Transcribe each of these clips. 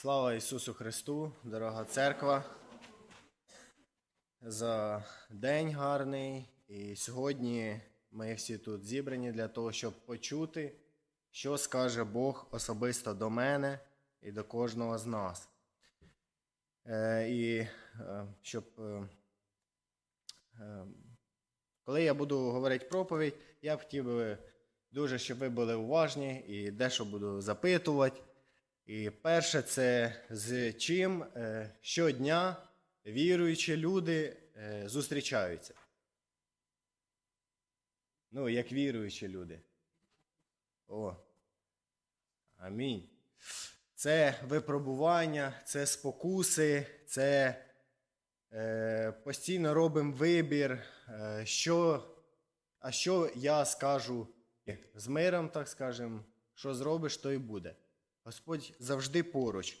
Слава Ісусу Христу, дорога церква, за день гарний. І сьогодні ми всі тут зібрані для того, щоб почути, що скаже Бог особисто до мене і до кожного з нас. Е, І е, щоб е, коли я буду говорити проповідь, я б хотів би дуже, щоб ви були уважні і дещо буду запитувати. І перше, це з чим е, щодня віруючі люди е, зустрічаються. Ну, як віруючі люди. О. Амінь. Це випробування, це спокуси, це е, постійно робимо вибір, е, що, а що я скажу з миром, так скажемо, що зробиш, то і буде. Господь завжди поруч.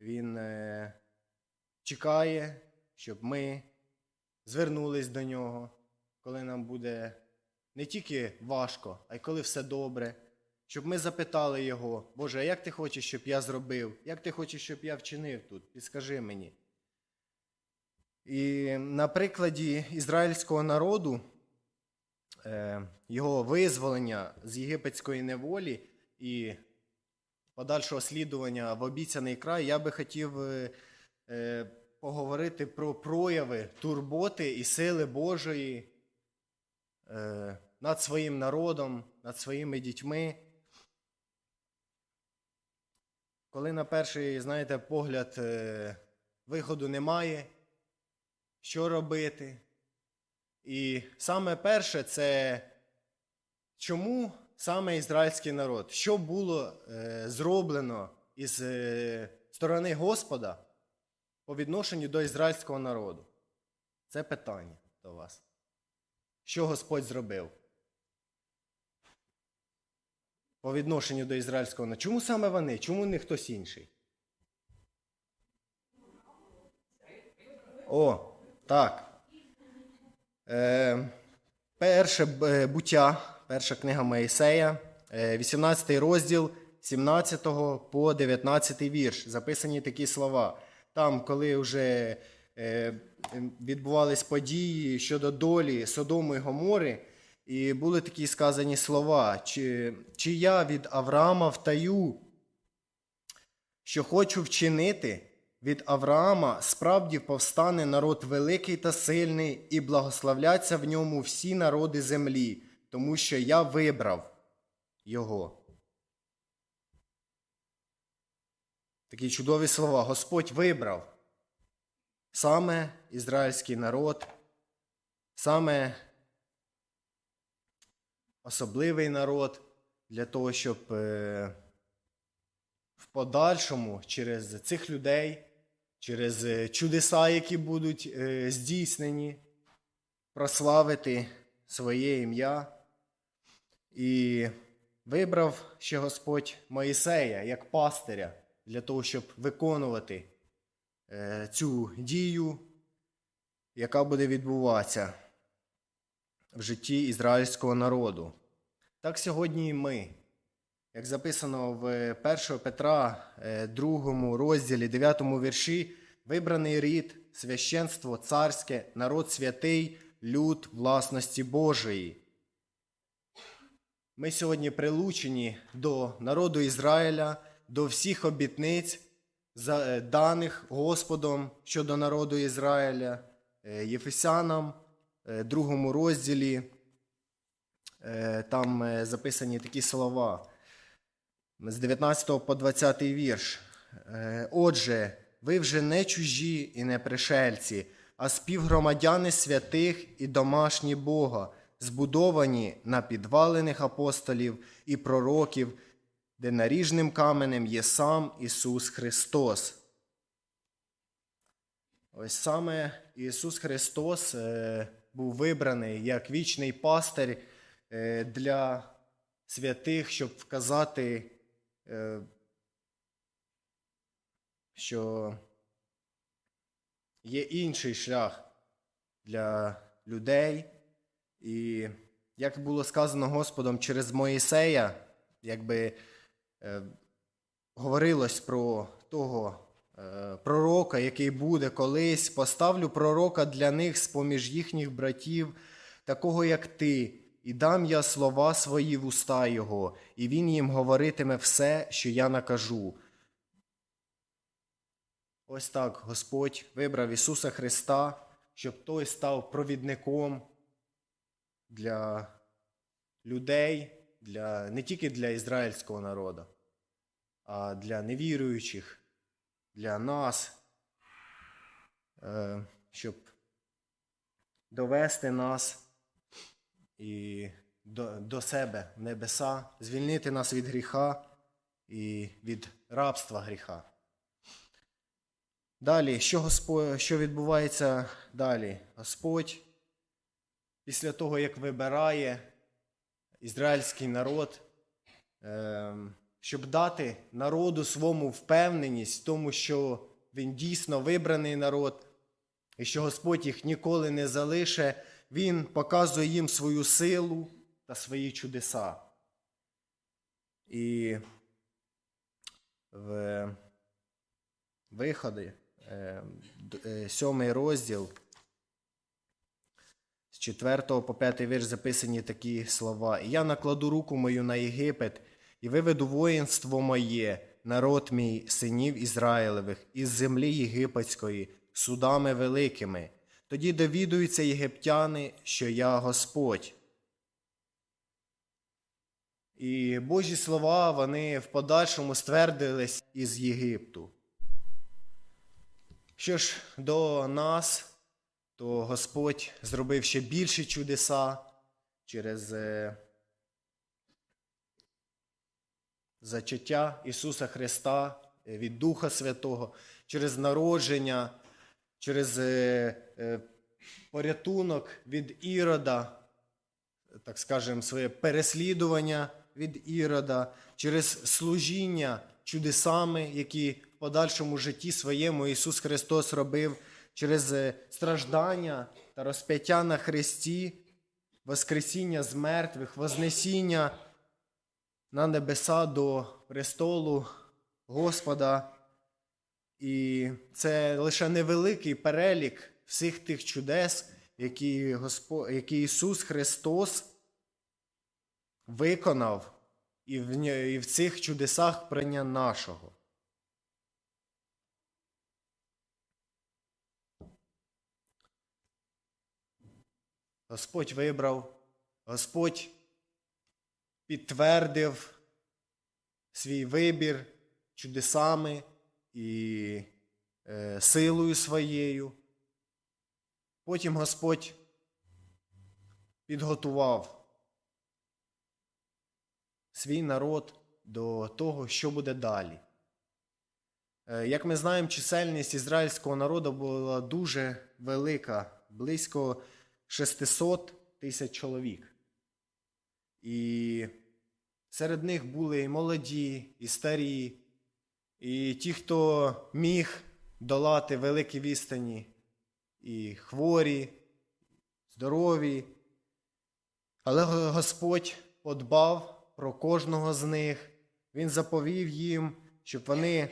Він е, чекає, щоб ми звернулись до нього, коли нам буде не тільки важко, а й коли все добре. Щоб ми запитали його, Боже, а як ти хочеш, щоб я зробив? Як ти хочеш, щоб я вчинив тут? Підскажи мені. І на прикладі ізраїльського народу, е, його визволення з єгипетської неволі і подальшого слідування в обіцяний край, я би хотів е, е, поговорити про прояви турботи і сили Божої е, над своїм народом, над своїми дітьми. Коли на перший, знаєте, погляд виходу немає, що робити. І саме перше це чому саме ізраїльський народ? Що було е, зроблено із е, сторони Господа по відношенню до ізраїльського народу? Це питання до вас. Що Господь зробив? По відношенню до ізраїльського народу. Чому саме вони? Чому не хтось інший? О, так. Е, перше е, буття, перша книга Моїсея, е, 18 розділ 17 по 19 вірш. Записані такі слова. Там, коли вже е, відбувались події щодо долі Содому і Гомори, і були такі сказані слова: чи, чи я від Авраама втаю, що хочу вчинити, від Авраама справді повстане народ великий та сильний, і благословляться в ньому всі народи землі, тому що я вибрав його. Такі чудові слова. Господь вибрав саме ізраїльський народ, саме особливий народ для того, щоб е, в подальшому через цих людей, через е, чудеса, які будуть е, здійснені, прославити своє ім'я. І вибрав ще Господь Моїсея як пастиря для того, щоб виконувати е, цю дію, яка буде відбуватися в житті ізраїльського народу. Так сьогодні і ми. Як записано в 1 Петра, 2 розділі, 9 вірші, вибраний рід, священство царське, народ святий, люд власності Божої. Ми сьогодні прилучені до народу Ізраїля, до всіх обітниць, е, даних Господом щодо народу Ізраїля, Е, Єфесянам, е, другому розділі. Там записані такі слова з 19 по 20 вірш. Отже, ви вже не чужі і не пришельці, а співгромадяни святих і домашні Бога, збудовані на підвалених апостолів і пророків, де наріжним каменем є сам Ісус Христос. Ось саме Ісус Христос е, був вибраний як вічний пастир е, для святих, щоб вказати, е, що є інший шлях для людей. І як було сказано Господом через Моїсея, якби е, говорилось про того е, пророка, який буде колись, поставлю пророка для них з-поміж їхніх братів, такого як ти, і дам я слова свої в уста його, і він їм говоритиме все, що я накажу. Ось так Господь вибрав Ісуса Христа, щоб той став провідником для людей, для, не тільки для ізраїльського народу, а для невіруючих, для нас, е, щоб довести нас і до, до себе в небеса, звільнити нас від гріха і від рабства гріха. Далі, що, Господь, що відбувається далі? Господь, після того, як вибирає ізраїльський народ, ем, щоб дати народу своєму впевненість в тому, що він дійсно вибраний народ, і що Господь їх ніколи не залише, Він показує їм свою силу та свої чудеса. І в виходи, е, д- е, сьомий розділ, з 4 по 5 вірш записані такі слова. «І я накладу руку мою на Єгипет, і виведу воїнство моє, народ мій, синів Ізраїлевих, із землі єгипетської, судами великими. Тоді довідуються єгиптяни, що я Господь. І Божі слова вони в подальшому ствердились із Єгипту. Що ж до нас, то Господь зробив ще більші чудеса через е, зачаття Ісуса Христа е, від Духа Святого, через народження, через е, порятунок від Ірода, так скажемо, своє переслідування від Ірода, через служіння чудесами, які в подальшому житті своєму Ісус Христос робив, через е, страждання та розп'яття на Христі, Воскресіння з мертвих, Вознесіння на небеса до престолу Господа. І це лише невеликий перелік всіх тих чудес, які, Господь, які Ісус Христос виконав і в, і в цих чудесах прийня нашого. Господь вибрав, Господь підтвердив свій вибір чудесами і е, силою своєю. Потім Господь підготував свій народ до того, що буде далі. Е, Як ми знаємо, чисельність ізраїльського народу була дуже велика, близько 600 тисяч чоловік. І серед них були і молоді, і старі, і ті, хто міг долати великі відстані, і хворі, здорові. Але Господь подбав про кожного з них. Він заповів їм, щоб вони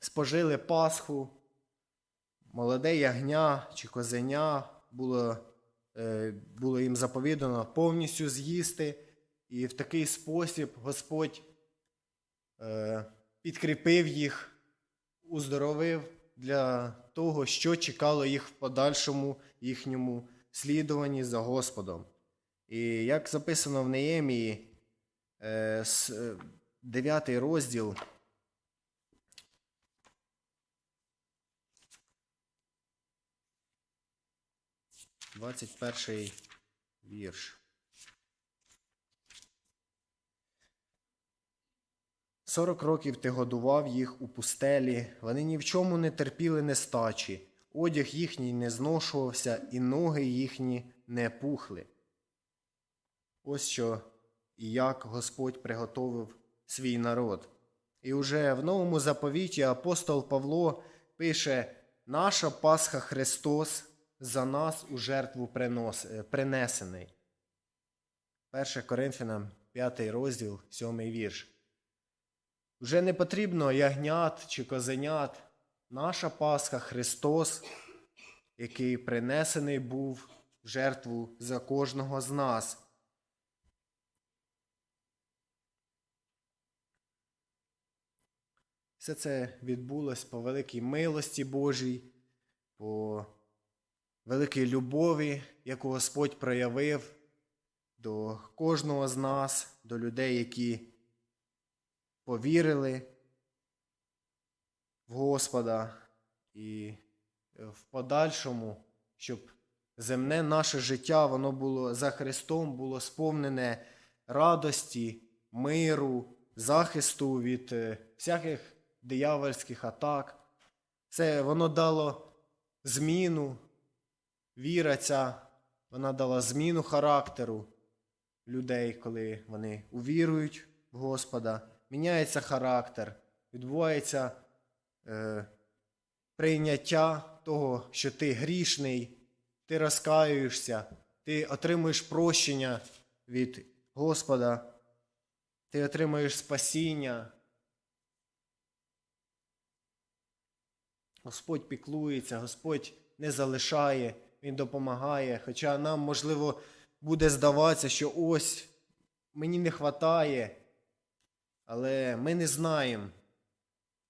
спожили Пасху, молоде ягня чи козеня було, е, було їм заповідано повністю з'їсти. І в такий спосіб Господь е, підкріпив їх, уздоровив для того, що чекало їх в подальшому їхньому слідуванні за Господом. І як записано в Неємії, е, с- е, 9 розділ. Двадцять перший вірш. Сорок років ти годував їх у пустелі, вони ні в чому не терпіли нестачі, одяг їхній не зношувався, і ноги їхні не пухли. Ось що і як Господь приготовив свій народ. І уже в новому заповіті апостол Павло пише: наша Пасха Христос за нас у жертву принос, е, принесений. 1 Коринфянам 5 розділ, 7 вірш. Вже не потрібно ягнят чи козенят. Наша Пасха Христос, який принесений був в жертву за кожного з нас. Все це відбулось по великій милості Божій, по великій любові, яку Господь проявив до кожного з нас, до людей, які повірили в Господа і в подальшому, щоб земне наше життя воно було за Христом, було сповнене радості, миру, захисту від е, всяких диявольських атак. Це воно дало зміну, віра ця, вона дала зміну характеру людей, коли вони увірують в Господа, міняється характер, відбувається е, прийняття того, що ти грішний, ти розкаюєшся, ти отримуєш прощення від Господа, ти отримуєш спасіння. Господь піклується, Господь не залишає, Він допомагає. Хоча нам, можливо, буде здаватися, що ось мені не вистачає, але ми не знаємо,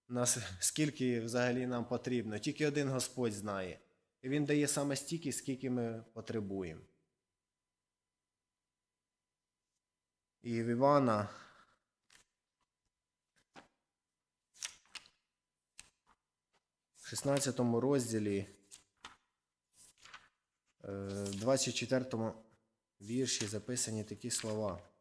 нас, скільки взагалі нам потрібно. Тільки один Господь знає. І Він дає саме стільки, скільки ми потребуємо. І в Івана в 16 розділі, е, в 24 вірші записані такі слова.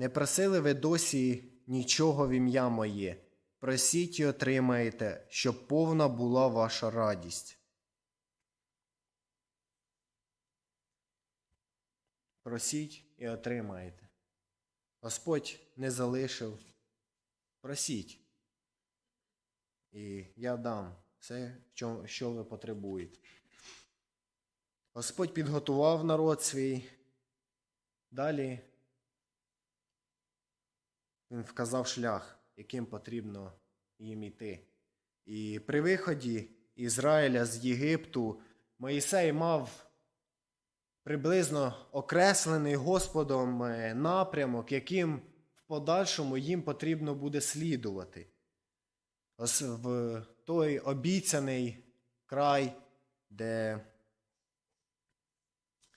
Не просили ви досі нічого в ім'я моє. Просіть і отримаєте, щоб повна була ваша радість. Просіть і отримаєте. Господь не залишив. Просіть. І я дам все, що- ви потребуєте. Господь підготував народ свій. Далі він вказав шлях, яким потрібно їм іти. І при виході Ізраїля з Єгипту Моїсей мав приблизно окреслений Господом е, напрямок, яким в подальшому їм потрібно буде слідувати. Ось в той обіцяний край, де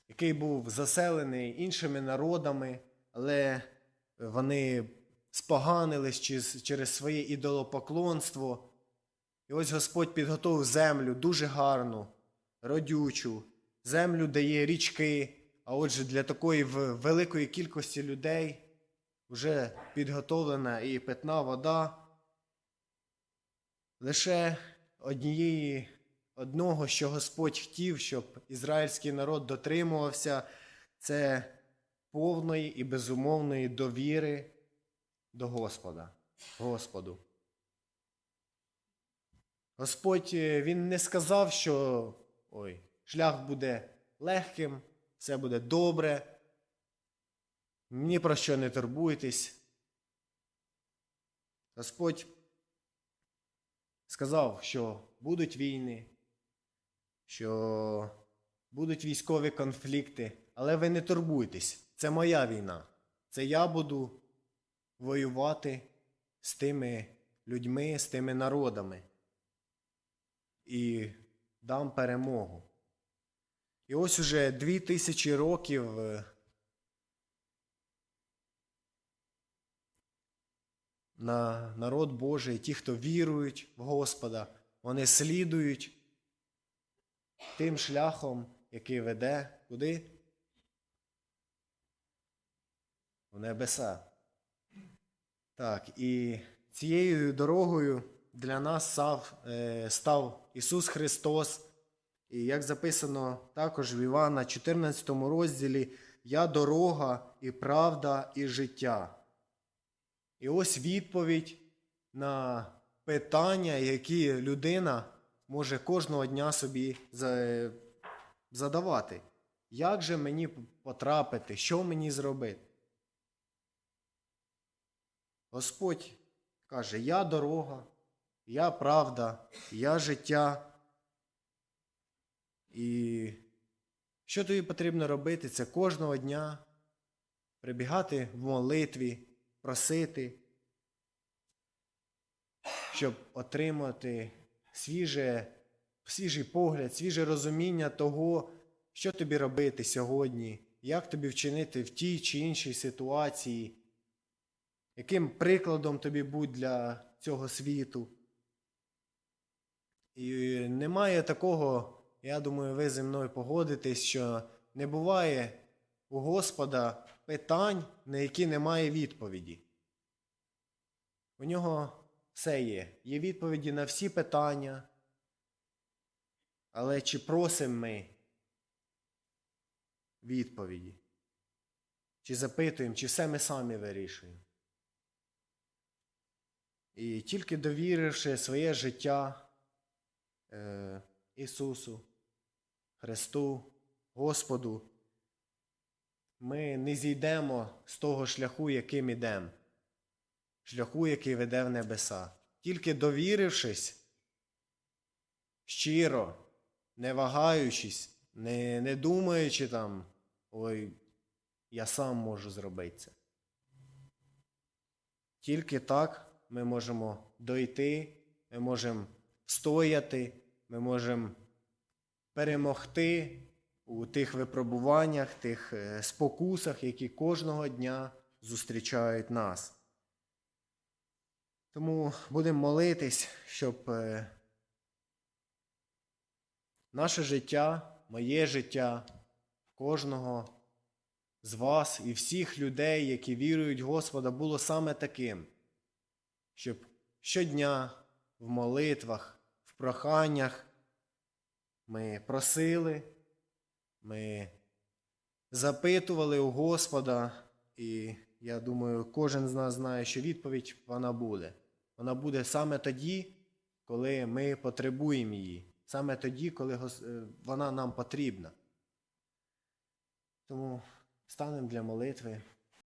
який був заселений іншими народами, але вони споганились через, своє ідолопоклонство. І ось Господь підготовив землю дуже гарну, родючу, землю, де є річки, а отже, для такої великої кількості людей вже підготовлена і питна вода. Лише однієї, одного, що Господь хотів, щоб ізраїльський народ дотримувався, це повної і безумовної довіри до Господа, Господу. Господь е, Він не сказав, що ой, шлях буде легким, все буде добре. Ні про що не турбуйтесь. Господь сказав, що будуть війни, що будуть військові конфлікти, але ви не турбуйтесь. Це моя війна. Це я буду воювати з тими людьми, з тими народами. І дам перемогу. І ось уже дві тисячі років е, на народ Божий, ті, хто вірують в Господа, вони слідують тим шляхом, який веде куди? В небеса. Так, і цією дорогою для нас став, е, став Ісус Христос. І як записано також в Івана 14 розділі, Я дорога і правда і життя. І ось відповідь на питання, які людина може кожного дня собі задавати. Як же мені потрапити, що мені зробити? Господь каже: Я дорога, я правда, я життя. І що тобі потрібно робити? Це кожного дня прибігати в молитві, просити, щоб отримати свіже, свіжий погляд, свіже розуміння того, що тобі робити сьогодні, як тобі вчинити в тій чи іншій ситуації, яким прикладом тобі будь для цього світу. І немає такого, я думаю, ви зі мною погодитесь, що не буває у Господа питань, на які немає відповіді. У нього все є. Є відповіді на всі питання. Але чи просимо ми відповіді? Чи запитуємо, чи все ми самі вирішуємо? І тільки довіривши своє життя е, Ісусу, Христу, Господу, ми не зійдемо з того шляху, яким ідемо, шляху, який веде в небеса. Тільки довірившись, щиро, не вагаючись, не, не думаючи там, ой, я сам можу зробити це. Тільки так ми можемо дойти, ми можемо стояти, ми можемо перемогти у тих випробуваннях, тих е, спокусах, які кожного дня зустрічають нас. Тому будемо молитись, щоб е, наше життя, моє життя, кожного з вас і всіх людей, які вірують в Господа, було саме таким, щоб щодня в молитвах, в проханнях ми просили, ми запитували у Господа, і я думаю, кожен з нас знає, що відповідь вона буде. Вона буде саме тоді, коли ми потребуємо її, саме тоді, коли е, вона нам потрібна. Тому станемо для молитви.